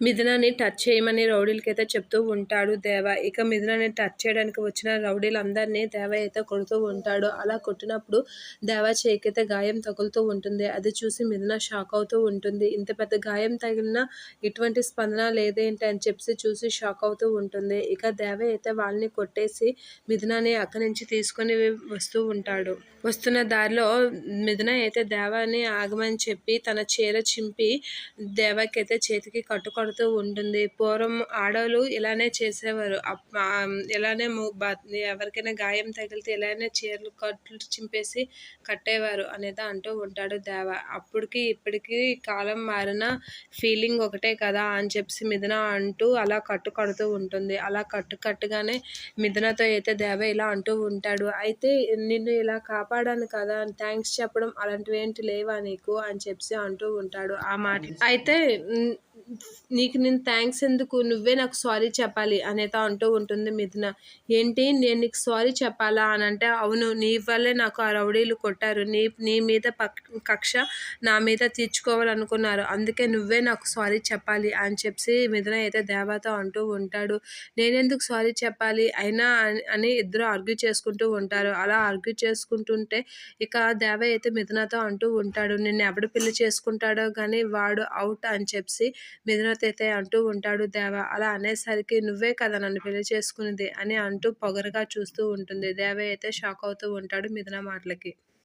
మిథునాని touch చేయమని రౌడీలకైతే చెప్తూ ఉంటాడు దేవ. ఇక మిథునాని టచ్ చేయడానికి వచ్చిన రౌడీలందరినీ దేవ అయితే కొడుతూ ఉంటాడు. అలా కొట్టినప్పుడు దేవ చేకైతే గాయం తగులుతూ ఉంటుంది. అది చూసి మిథున షాక్ అవుతూ ఉంటుంది. ఇంత పెద్ద గాయం తగిలిన ఇటువంటి స్పందన లేదేంటి అని చెప్పి చూసి షాక్ అవుతూ ఉంటుంది. ఇక దేవ అయితే వాళ్ళని కొట్టేసి మిథునాని అక్కడి నుంచి తీసుకొని వస్తూ ఉంటాడు. వస్తున్న దారిలో మిథున అయితే దేవాని ఆగమని చెప్పి తన చీర చింపి దేవకైతే చేతికి కట్టుకో కడుతూ ఉంటుంది. పూర్వం ఆడవాళ్ళు ఇలానే చేసేవారు. ఇలానే ఎవరికైనా గాయం తగిలితే ఇలానే చీరలు కట్లు చింపేసి కట్టేవారు అనేది అంటూ ఉంటాడు దేవ. అప్పటికి ఇప్పటికి కాలం మారిన ఫీలింగ్ ఒకటే కదా అని చెప్పి మిథున అంటూ అలా కట్టు కడుతూ ఉంటుంది. అలా కట్టు కట్టుగానే మిథునతో అయితే దేవ ఇలా అంటూ ఉంటాడు. అయితే నిన్ను ఇలా కాపాడాను కదా థ్యాంక్స్ చెప్పడం అలాంటివి ఏంటి లేవా నీకు? అని చెప్పి అంటూ ఉంటాడు ఆ మాట. అయితే నీకు నేను థ్యాంక్స్ ఎందుకు? నువ్వే నాకు సారీ చెప్పాలి అనేది అంటూ ఉంటుంది మిథున. ఏంటి? నేను నీకు సారీ చెప్పాలా అని అంటే అవును నీ వల్లే నాకు ఆ రౌడీలు కొట్టారు. నీ నీ మీద పక్ కక్ష నా మీద తీర్చుకోవాలనుకున్నారు. అందుకే నువ్వే నాకు సారీ చెప్పాలి అని చెప్పి మిథున అయితే దేవతో అంటూ ఉంటాడు. నేనెందుకు సారీ చెప్పాలి? అయినా అని- అని ఇద్దరు ఆర్గ్యూ చేసుకుంటూ ఉంటారు. అలా ఆర్గ్యూ చేసుకుంటుంటే ఇక దేవ అయితే మిథునతో అంటూ ఉంటాడు. నిన్ను ఎవడు పెళ్ళి చేసుకుంటాడో కానీ వాడు అవుట్ అని చెప్పి మిథునతో అయితే అంటూ ఉంటాడు దేవ అలా అనేసరికి నువ్వే కదా నన్ను పెళ్ళి చేసుకునేది అని అంటూ పొగరగా చూస్తూ ఉంటుంది. దేవ అయితే షాక్ అవుతూ ఉంటాడు మిథున మాటలకి.